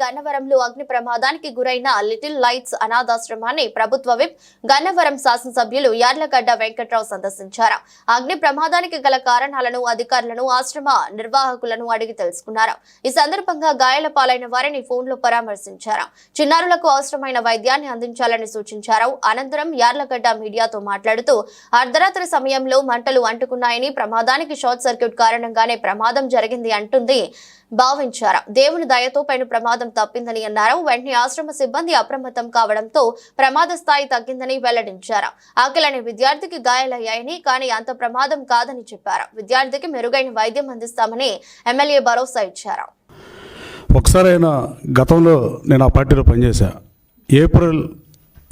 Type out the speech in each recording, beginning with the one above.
గన్నవరంలో అగ్ని ప్రమాదానికి గురైన లిటిల్ లైట్స్ అనాథాశ్రమాన్ని ప్రభుత్వ విప్ గన్నవరం శాసనసభ్యులు యార్లగడ్డ వెంకట్రావు సందర్శించారు. అగ్ని ప్రమాదానికి గల కారణాలను అధికారులను ఆశ్రమ నిర్వాహకులను అడిగి తెలుసుకున్నారు. ఈ సందర్భంగా గాయాల పాలైన వారిని ఫోన్లో పరామర్శించారు. చిన్నారులకు అవసరమైన వైద్యాన్ని అందించాలని సూచించారు. అనంతరం యార్లగడ్డ మీడియాతో మాట్లాడుతూ అర్ధరాత్రి సమయంలో మంటలు అంటుకున్నాయని ప్రమాదానికి షార్ట్ సర్క్యూట్ కారణంగానే ప్రమాదం జరిగింది అంటుంది భావించారు. దేవుని దయతో పైన ప్రమాదం తప్పిందని అన్నారు. వెంటనే ఆశ్రమ సిబ్బంది అప్రమత్తం కావడంతో ప్రమాద స్థాయి తగ్గిందని వెల్లడించారు. అఖిల్ అనే విద్యార్థికి గాయాలయ్యాయని కానీ అంత ప్రమాదం కాదని చెప్పారు. విద్యార్థికి మెరుగైన వైద్యం అందిస్తామని ఎమ్మెల్యే భరోసా ఇచ్చారు. ఒకసారి అయినా గతంలో నేను ఆ పార్టీలో పనిచేశా. ఏప్రిల్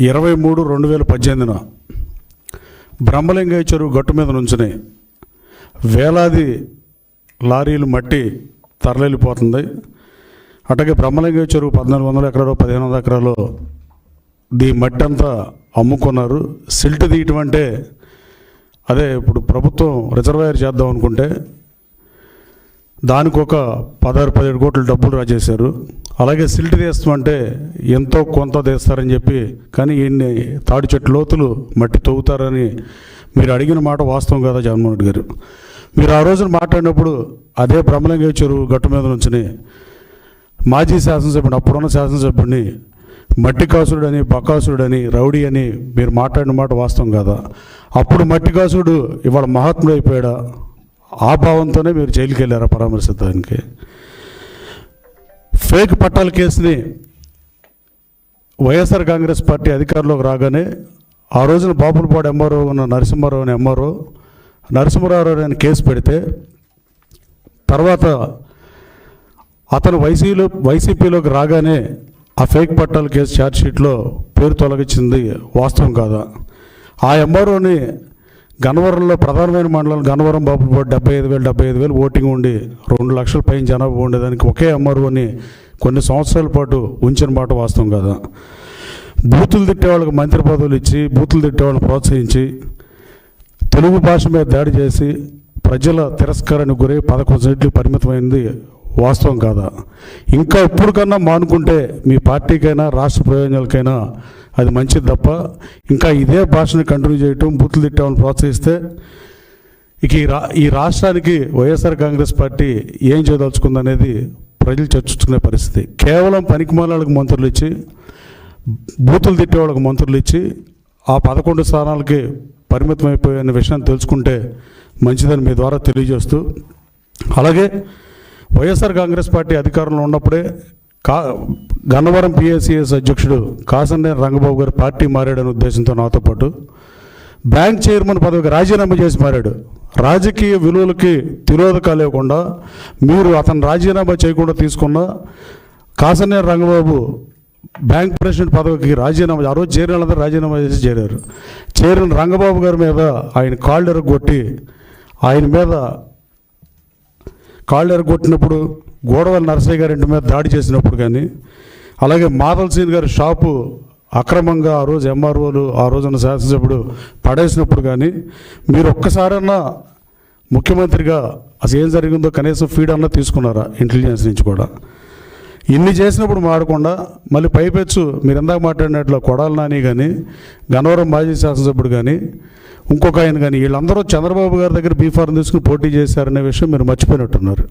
ఇరవై మూడు రెండు వేల పద్దెనిమిదిన బ్రహ్మలింగయ్య చెరువు గట్టు మీద నుంచుని వేలాది లారీలు మట్టి తరలిపోతుంది. అట్లాగే బ్రహ్మలింగ చెరువు పద్నాలుగు వందల ఎకరాలు పదిహేను వందల ఎకరాలు దీ మట్టి అంతా అమ్ముకున్నారు. సిల్ట్ తీయటం అంటే అదే ఇప్పుడు ప్రభుత్వం రిజర్వాయర్ చేద్దాం అనుకుంటే దానికి ఒక పదహారు పదిహేడు కోట్ల డబ్బులు రాజేశారు. అలాగే సిల్ట్ తీస్తామంటే ఎంతో కొంత తీస్తారని చెప్పి కానీ ఈయన్ని తాడి చెట్టు లోతులు మట్టి తవ్వుతారని మీరు అడిగిన మాట వాస్తవం కదా జగన్మోహన్ రెడ్డి గారు? మీరు ఆ రోజున మాట్లాడినప్పుడు అదే బ్రహ్మలింగ చెరువు గట్టు మీద నుంచి మాజీ శాసనసభ్యుడు అప్పుడున్న శాసనసభ్యుడిని మట్టి కాసుడు అని బకాసుడు అని రౌడీ అని మీరు మాట్లాడిన మాట వాస్తవం కదా? అప్పుడు మట్టి కాసుడు ఇవాళ మహాత్ముడు అయిపోయాడా? ఆ భావంతోనే మీరు జైలుకి వెళ్ళారా పరామర్శించడానికి? ఫేక్ పట్టాల కేసుని వైఎస్ఆర్ కాంగ్రెస్ పార్టీ అధికారంలోకి రాగానే ఆ రోజున బాపులపాడు ఎంఆర్ఓ ఉన్న నరసింహారావు అని ఎంఆర్ఓ నరసింహారావు అని కేసు పెడితే తర్వాత అతను వైసీలో వైసీపీలోకి రాగానే ఆ ఫేక్ పట్టాల కేసు ఛార్జ్షీట్లో పేరు తొలగించింది వాస్తవం కాదా? ఆ ఎంఆర్ఓని గన్నవరంలో ప్రధానమైన మండలం గన్నవరం బాబు డెబ్బై ఐదు వేలు డెబ్బై ఐదు వేలు ఓటింగ్ ఉండి రెండు లక్షల పైన జనాభా ఉండేదానికి ఒకే ఎంఆర్ఓని కొన్ని సంవత్సరాల పాటు ఉంచిన మాట వాస్తవం కదా? బూతులు తిట్టే వాళ్ళకి మంత్రి పదవులు ఇచ్చి బూతులు తిట్టే వాళ్ళని ప్రోత్సహించి తెలుగు భాష మీద దాడి చేసి ప్రజల తిరస్కారానికి గురై పదకొండు సీట్లు పరిమితమైంది. వాస్తవం కాదా? ఇంకా ఎప్పుడుకన్నా మానుకుంటే మీ పార్టీకైనా రాష్ట్ర ప్రయోజనాలకైనా అది మంచిది తప్ప ఇంకా ఇదే భాషను కంటిన్యూ చేయటం బూతులు తిట్టామని ప్రోత్సహిస్తే ఇక ఈ రా ఈ రాష్ట్రానికి వైఎస్ఆర్ కాంగ్రెస్ పార్టీ ఏం చేయదలుచుకుందనేది ప్రజలు చర్చించుకునే పరిస్థితి. కేవలం పనికిమాలకు మంత్రులు ఇచ్చి బూతులు తిట్టేవాళ్ళకు మంత్రులు ఇచ్చి ఆ పదకొండు స్థానాలకి పరిమితం అయిపోయిన విషయాన్ని తెలుసుకుంటే మంచిదని మీ ద్వారా తెలియజేస్తూ అలాగే వైఎస్ఆర్ కాంగ్రెస్ పార్టీ అధికారంలో ఉన్నప్పుడే కా గన్నవరం పిఎస్సిఎస్ అధ్యక్షుడు కాసనే రంగబాబు గారు పార్టీ మారాడనే ఉద్దేశంతో నాతో పాటు బ్యాంక్ చైర్మన్ పదవికి రాజీనామా చేసి మారాడు. రాజకీయ విలువలకి తిరోధకాలు లేకుండా మీరు అతను రాజీనామా చేయకుండా తీసుకున్న కాసనే రంగబాబు బ్యాంక్ ప్రెసిడెంట్ పదవికి రాజీనామా ఆ రోజు చేరిన వాళ్ళందరూ రాజీనామా చేసి చేరారు. చేరిన రంగబాబు గారి మీద ఆయన కాళ్ళు ఎరగొట్టి ఆయన మీద కాళ్ళు ఎరగొట్టినప్పుడు గోడవల్లి నరసయ్య గారి ఇంటి మీద దాడి చేసినప్పుడు కానీ అలాగే మాధవ్ సీన్ గారి షాపు అక్రమంగా ఆ రోజు ఎంఆర్ఓలు ఆ రోజున శాసనసభ్యుడు పడేసినప్పుడు కానీ మీరు ఒక్కసారన్నా ముఖ్యమంత్రిగా అసలు ఏం జరిగిందో కనీసం ఫీడ్ అన్నా తీసుకున్నారా ఇంటెలిజెన్స్ నుంచి కూడా? ఇన్ని చేసినప్పుడు మాడకుండా మళ్ళీ పైపెచ్చు మీరు ఇందాక మాట్లాడినట్లు కొడాలి నాని కానీ గనవరం మాజీ శాసనసభ్యుడు కానీ ఇంకొక ఆయన కానీ వీళ్ళందరూ చంద్రబాబు గారి దగ్గర బీఫార్మ్ తీసుకుని పోటీ చేశారనే విషయం మీరు మర్చిపోయినట్టున్నారు.